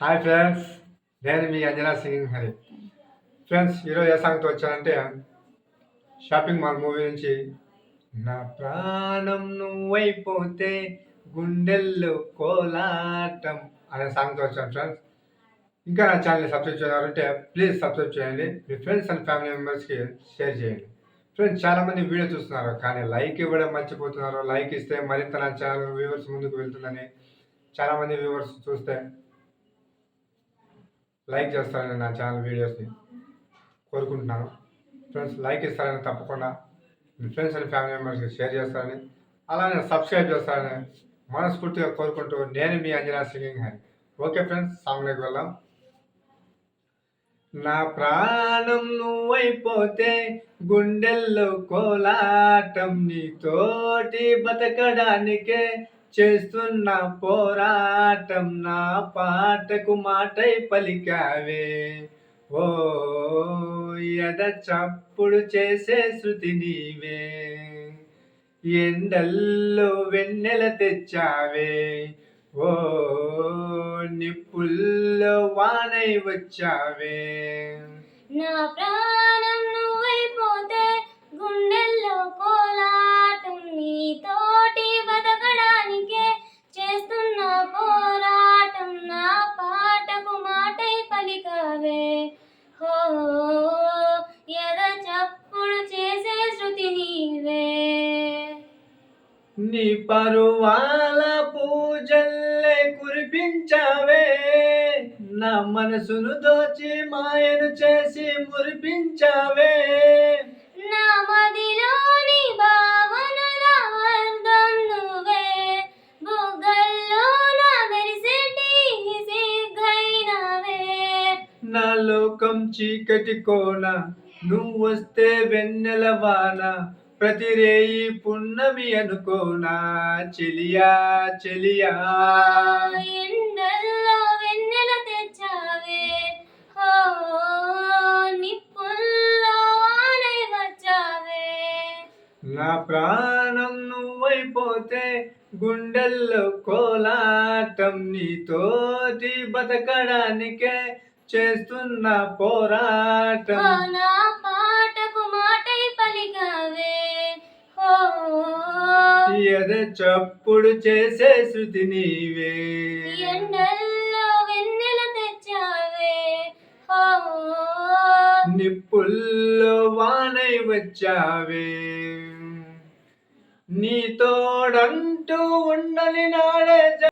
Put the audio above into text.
Hi friends నేను మీ Anjana singing Hari. Friends ఈరోజు ఏ సాంగ్తో వచ్చానంటే షాపింగ్ మాల్ మూవీ నుంచి నా ప్రాణం నువ్వైపోతే గుండెల్లో కోలాటం అనే సాంగ్తో వచ్చాను ఫ్రెండ్స్ ఇంకా నా ఛానల్ని సబ్స్క్రైబ్ చేయాలంటే ప్లీజ్ సబ్స్క్రైబ్ చేయండి. మీ ఫ్రెండ్స్ అండ్ ఫ్యామిలీ మెంబర్స్కి షేర్ చేయండి. ఫ్రెండ్స్ చాలామంది వీడియో చూస్తున్నారు కానీ లైక్ ఇవ్వడం మర్చిపోతున్నారు. లైక్ ఇస్తే మరింత నా ఛానల్ వ్యూవర్స్ ముందుకు వెళ్తుందని చాలామంది వ్యూవర్స్ చూస్తే లైక్ చేస్తారని నా ఛానల్ వీడియోస్ని కోరుకుంటున్నాను. ఫ్రెండ్స్ లైక్ ఇస్తారని తప్పకుండా మీ ఫ్రెండ్స్ అండ్ ఫ్యామిలీ మెంబర్స్కి షేర్ చేస్తారని అలానే సబ్స్క్రైబ్ చేస్తారని మనస్ఫూర్తిగా కోరుకుంటూ నేను మీ Anjana singing hand. Okay friends సాంగ్లోకి వెళ్దాం. నా ప్రాణం నువ్వైపోతే గుండెల్లో కోలాటం నీతోటి బతకడానికే చేస్తున్న పోరాటం నా పాటకు మాటై పలికావే. ఓ ఎద చప్పుడు చేసే శృతి నీవే. ఎండల్లో వెన్నెల తెచ్చావే. ఓ నిప్పుల్లో వానై వచ్చావే. నా ప్రాణం నువ్వైపోతే గుండెల్లో నీ పరువాల పూజల్లే కురిపించావే. నా మనసును దోచి మాయను చేసి మురిపించావే. నా మదిలోని భావనల అర్థం నువ్వే. బుగ్గల్లో నా మెరిసెటి సిగ్గైనవే నా లోకం చీకటి కోన నువ్వు వస్తే వెన్నెల వాన. ప్రతి రేయి పున్నమి అనుకోనా చెలియా చెలియా. ఎండల్లో వెన్నెల తెచ్చావే? హో నిప్పుల్లో వానై వచ్చావే. నా ప్రాణం నువ్వైపోతే గుండెల్లో కోలాటం నీతోటి బతకడానికే చేస్తున్న పోరాటం. చప్పుడు చేసే శృతి నీవే. ఎండల్లో వెన్నెల తెచ్చావే. నిప్పుల్లో వానై వచ్చావే. నీ తోడంటూ ఉండని నాడే